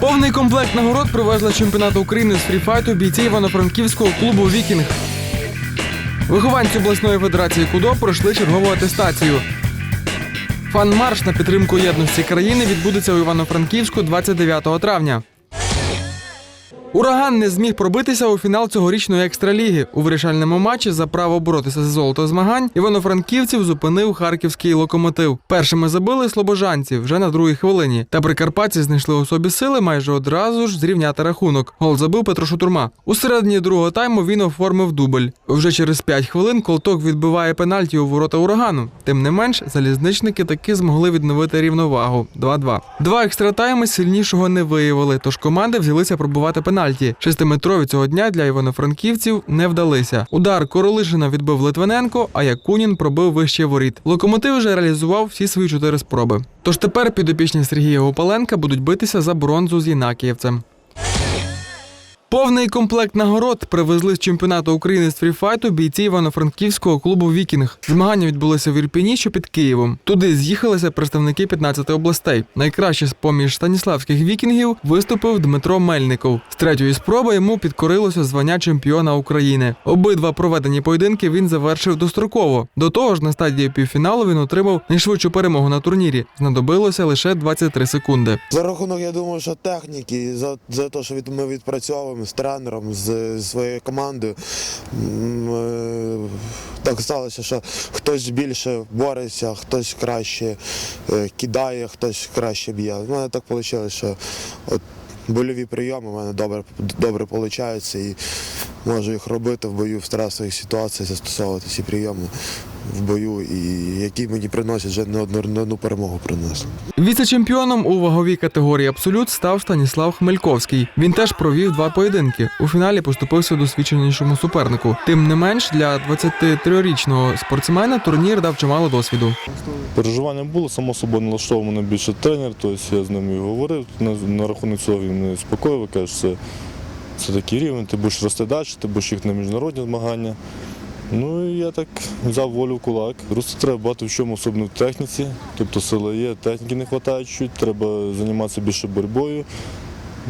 Повний комплект нагород привезли чемпіонату України з фріфайту бійці Івано-Франківського клубу Вікінг. Вихованці обласної федерації КУДО пройшли чергову атестацію. Фан-марш на підтримку єдності країни відбудеться у Івано-Франківську 29 травня. Ураган не зміг пробитися у фінал цьогорічної екстраліги. У вирішальному матчі за право боротися за золото змагань івано-франківців зупинив харківський локомотив. Першими забили слобожанці вже на другій хвилині. Та прикарпатці знайшли у собі сили майже одразу ж зрівняти рахунок. Гол забив Петро Шутурма. У середині другого тайму він оформив дубль. Вже через 5 хвилин колток відбиває пенальті у ворота урагану. Тим не менш, залізничники таки змогли відновити рівновагу 2-2. Два екстратайми сильнішого не виявили, тож команди взялися пробувати пенальті. Шестиметрові цього дня для івано-франківців не вдалися. Удар Королишина відбив Литвиненко, а Якунін пробив вище воріт. Локомотив вже реалізував всі свої чотири спроби. Тож тепер підопічні Сергія Гопаленка будуть битися за бронзу з Єнакієвцем. Повний комплект нагород привезли з чемпіонату України з фріфайту бійці Івано-Франківського клубу Вікінг. Змагання відбулися в Ірпіні, що під Києвом. Туди з'їхалися представники 15 областей. Найкраще з поміж станіславських вікінгів виступив Дмитро Мельников. З третьої спроби йому підкорилося звання чемпіона України. Обидва проведені поєдинки він завершив достроково. До того ж, на стадії півфіналу він отримав найшвидшу перемогу на турнірі. Знадобилося лише 23 секунди. За рахунок, я думаю, що техніки, за, за те, що ми відпрацьовуємо з тренером, з, своєю командою. е, Так сталося, що хтось більше бореться, хтось краще е, кидає, хтось краще б'є. У мене так вийшло, що от больові прийоми у мене добре, добре виходить і можу їх робити в бою в стресових ситуаціях, застосовувати ці прийоми в бою, і які мені приносять вже не одну, не одну перемогу принесли. Віце-чемпіоном у ваговій категорії Абсолют став Станіслав Хмельковський. Він теж провів два поєдинки. У фіналі поступився досвідченішому супернику. Тим не менш, для 23-річного спортсмена турнір дав чимало досвіду. Переживання було, само собою налаштовував мене більше тренер, тобто я з ним і говорив на, на рахунок цього він мене спокоїв, каже, це, це такий рівень, ти будеш рости далі, ти будеш їх на міжнародні змагання. Ну і я так взяв волю в кулак. Просто треба багато в чому, особливо в техніці. Тобто сила є, техніки не вистачає чуть, треба займатися більше боротьбою.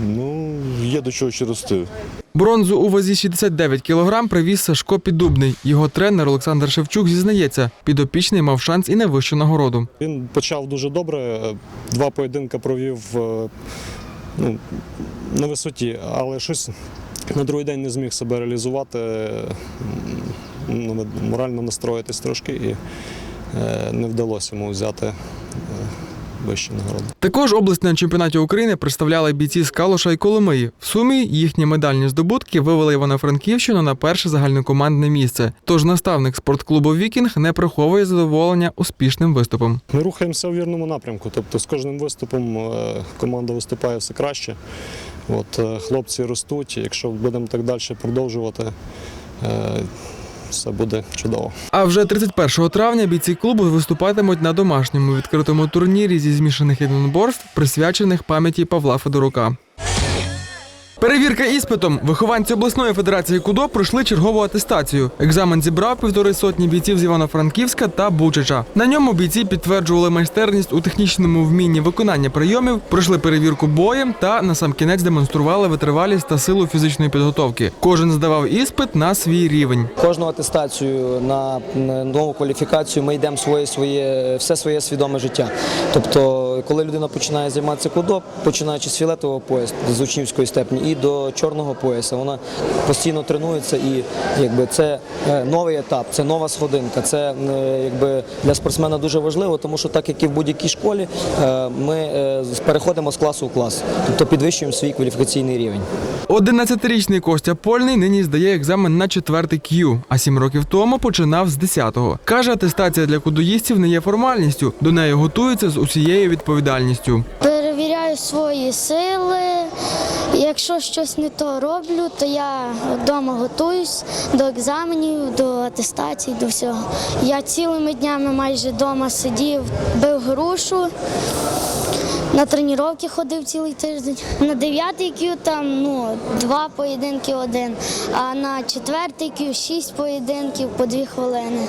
Ну, є до чого ще рости. Бронзу у вазі 69 кг привіз Сашко Піддубний. Його тренер Олександр Шевчук зізнається, підопічний мав шанс і на вищу нагороду. Він почав дуже добре. Два поєдинки провів е, ну, на висоті, але щось на другий день не зміг себе реалізувати, морально настроїтись трошки і е, не вдалося йому взяти е, вищу нагороду. Також область на чемпіонаті України представляли бійці з Калуша і Коломиї. В сумі їхні медальні здобутки вивели Івано-Франківщину на перше загальнокомандне місце. Тож наставник спортклубу Вікінг не приховує задоволення успішним виступом. Ми рухаємося у вірному напрямку. Тобто з кожним виступом е, команда виступає все краще. От, хлопці ростуть, якщо будемо так далі продовжувати, все буде чудово. А вже 31 травня бійці клубу виступатимуть на домашньому відкритому турнірі зі змішаних єдиноборств, присвячених пам'яті Павла Федорука. Перевірка іспитом. Вихованці обласної федерації КУДО пройшли чергову атестацію. Екзамен зібрав півтори сотні бійців з Івано-Франківська та Бучича. На ньому бійці підтверджували майстерність у технічному вмінні виконання прийомів, пройшли перевірку боєм та насамкінець демонстрували витривалість та силу фізичної підготовки. Кожен здавав іспит на свій рівень. Кожну атестацію на на нову кваліфікацію ми йдемо своє, своє, все своє свідоме життя. Тобто, коли людина починає займатися кудо, починаючи з фіолетового поясу, з учнівської степені і до чорного пояса, вона постійно тренується і якби це е, новий етап, це нова сходинка. Це е, якби для спортсмена дуже важливо, тому що так як і в будь-якій школі, е, ми переходимо з класу в клас, тобто підвищуємо свій кваліфікаційний рівень. 11-річний Костя Польний нині здає екзамен на четвертий Q, а сім років тому починав з 10-го. Каже, атестація для кудоїстів не є формальністю, до неї готуються з усією відповідальністю. Перевіряю свої сили. Якщо щось не то роблю, то я вдома готуюсь до екзаменів, до атестацій, до всього. Я цілими днями майже вдома сидів, бив грушу, На тренування ходив цілий тиждень. На 9 кю там ну, два поєдинки один, а на 4 кю 6 поєдинків по 2 хвилини.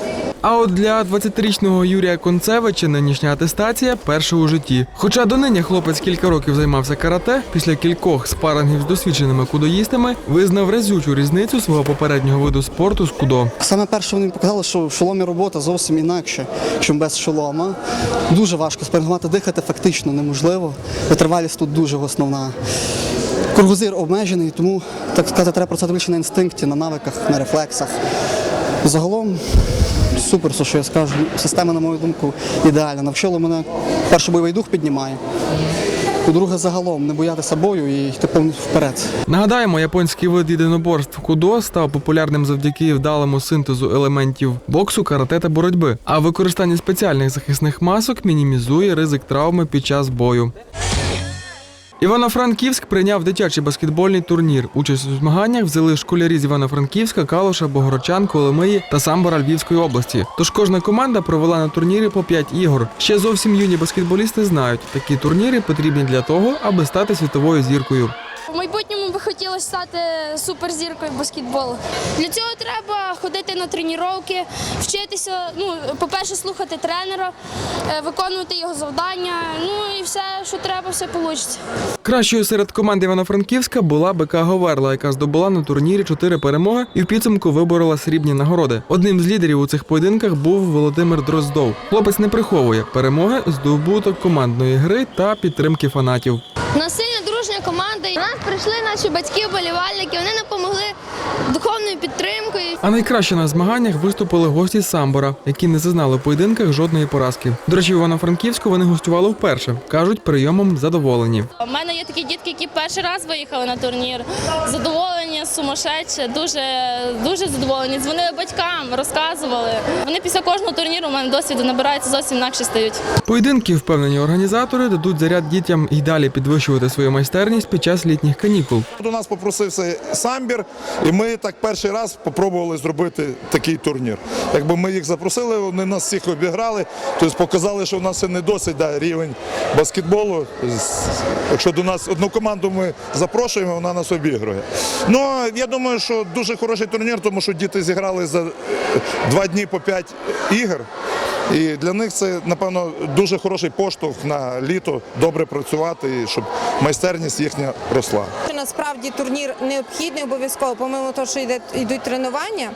А от для 20-річного Юрія Концевича нинішня атестація перша у житті. Хоча донині хлопець кілька років займався карате, після кількох спарингів з досвідченими кудоїстами визнав разючу різницю свого попереднього виду спорту з кудо. Саме перше вони показали, що в шоломі робота зовсім інакше, ніж без шолома. Дуже важко спрингувати, дихати фактично неможливо. Витривалість тут дуже основна. Кругозир обмежений, тому так сказати, треба працювати більше на інстинкті, на навиках, на рефлексах. Загалом супер, що я скажу. Система, на мою думку, ідеальна. Навчило мене перший бойовий дух піднімає. По-друге, загалом не боятися бою і йти повністю вперед. Нагадаємо, японський вид єдиноборств кудо став популярним завдяки вдалому синтезу елементів боксу, карате та боротьби. А використання спеціальних захисних масок мінімізує ризик травми під час бою. Івано-Франківськ прийняв дитячий баскетбольний турнір. Участь у змаганнях взяли школярі з Івано-Франківська, Калуша, Богорочан, Коломиї та Самбора Львівської області. Тож кожна команда провела на турнірі по 5 ігор. Ще зовсім юні баскетболісти знають, такі турніри потрібні для того, аби стати світовою зіркою. В майбутньому би хотілося стати суперзіркою баскетболу. Для цього треба ходити на тренування, вчитися. Ну, по-перше, слухати тренера, е, виконувати його завдання. Ну і все, що треба, все вийде. Кращою серед команд Івано-Франківська була БК Говерла, яка здобула на турнірі чотири перемоги і в підсумку виборола срібні нагороди. Одним з лідерів у цих поєдинках був Володимир Дроздов. Хлопець не приховує перемоги, здобуток командної гри та підтримки фанатів. У нас сильна дружня команда. До нас прийшли наші батьки, болівальники. Вони нам допомогли духовною підтримкою. А найкраще на змаганнях виступили гості з Самбора, які не зазнали в поєдинках жодної поразки. До речі, в Івано-Франківську вони гостювали вперше. кажуть, прийомом задоволені. У мене є такі дітки, які перший раз виїхали на турнір. Задоволені, сумасшедше, дуже, дуже задоволені. Дзвонили батькам, розказували. Вони після кожного турніру у мене досвіду набираються зовсім інакше стають. Поєдинки, впевнені організатори, дадуть заряд дітям і далі підвищувати свою майстерність під час літніх канікул. До нас попросився самбір, і ми так перший раз спробували зробити такий турнір. Якби ми їх запросили, вони нас всіх обіграли, тобто показали, що в нас не досить да, рівень баскетболу. Якщо до нас одну команду ми запрошуємо, вона нас обігрує. Ну я думаю, що дуже хороший турнір, тому що діти зіграли за два дні по п'ять ігор. І для них це, напевно, дуже хороший поштовх на літо добре працювати, і щоб майстерність їхня росла. Насправді турнір необхідний обов'язково, помимо того, що йде, йдуть тренування.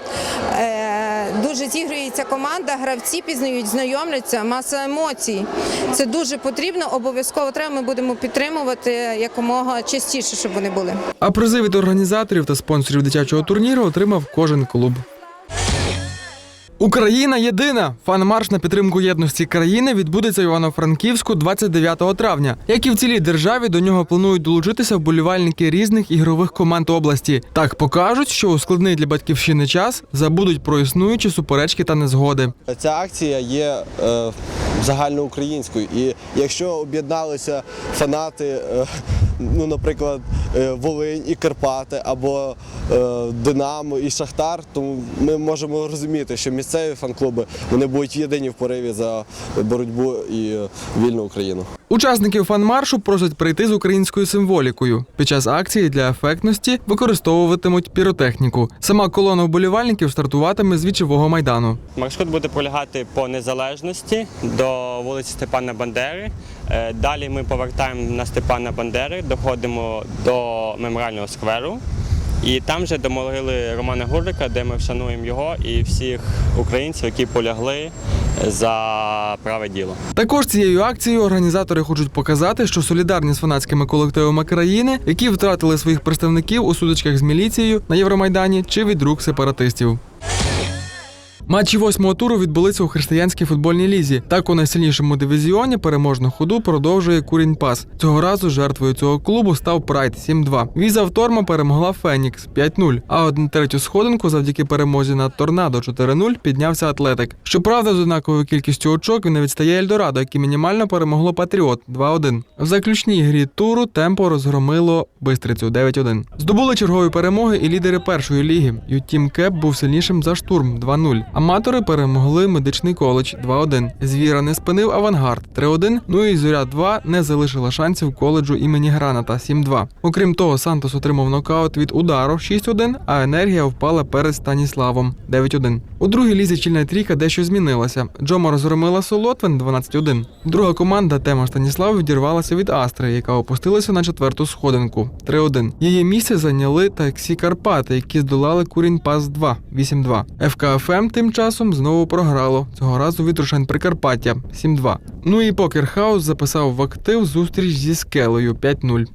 Е, дуже зігрується команда, гравці пізнають, знайомляться, маса емоцій. Це дуже потрібно, обов'язково треба. Ми будемо підтримувати якомога частіше, щоб вони були. А призи від організаторів та спонсорів дитячого турніру отримав кожен клуб. Україна єдина! Фан-марш на підтримку єдності країни відбудеться в Івано-Франківську 29 травня. Як і в цілій державі, до нього планують долучитися вболівальники різних ігрових команд області. Так покажуть, що у складний для батьківщини час забудуть про існуючі суперечки та незгоди. Ця акція є е, загальноукраїнською. І якщо об'єдналися фанати, е, ну, наприклад, Волинь і Карпати або е, Динамо і Шахтар, то ми можемо розуміти, що місцеві фан-клуби вони будуть єдині в пориві за боротьбу і е, вільну Україну. Учасників фан-маршу просять прийти з українською символікою. Під час акції для ефектності використовуватимуть піротехніку. Сама колона вболівальників стартуватиме з вічового майдану. Маршрут буде пролягати по незалежності до вулиці Степана Бандери. Е, Далі ми повертаємо на Степана Бандери, доходимо до меморіального скверу. І там вже до могили Романа Гурлика, де ми вшануємо його і всіх українців, які полягли за праве діло. Також цією акцією організатори хочуть показати, що солідарні з фанатськими колективами країни, які втратили своїх представників у сутичках з міліцією на Євромайдані чи від рук сепаратистів. Матчі восьмого туру відбулися у християнській футбольній лізі. Так у найсильнішому дивізіоні переможну ходу продовжує Курінь Пас. Цього разу жертвою цього клубу став Прайд 7-2. Віза Вторма перемогла Фенікс 5-0. А одну третю сходинку завдяки перемозі над Торнадо 4-0 піднявся Атлетик. Щоправда, з однаковою кількістю очок він не відстає Ельдорадо, яке мінімально перемогло Патріот 2-1. В заключній грі туру темпо розгромило Бистрицю 9-1. Здобули чергові перемоги і лідери першої ліги. Ютім Кеп був сильнішим за штурм 2-0. Аматори перемогли медичний коледж 2-1. Звіра не спинив авангард 3-1. Ну і зоря 2 не залишила шансів коледжу імені Граната 7-2. Окрім того, Сантос отримав нокаут від удару 6-1, а енергія впала перед Станіславом 9-1. У другій лізі чільна трійка дещо змінилася. Джома розгромила Солотвин 12-1. Друга команда Тема Станіслав відірвалася від Астри, яка опустилася на четверту сходинку 3-1. Її місце зайняли таксі Карпати, які здолали Курінь Пас 2 8-2. ФКФМ тим часом знову програло цього разу від Рушен Прикарпаття 7-2. Ну і Покер Хаус записав в актив зустріч зі Скелею 5-0.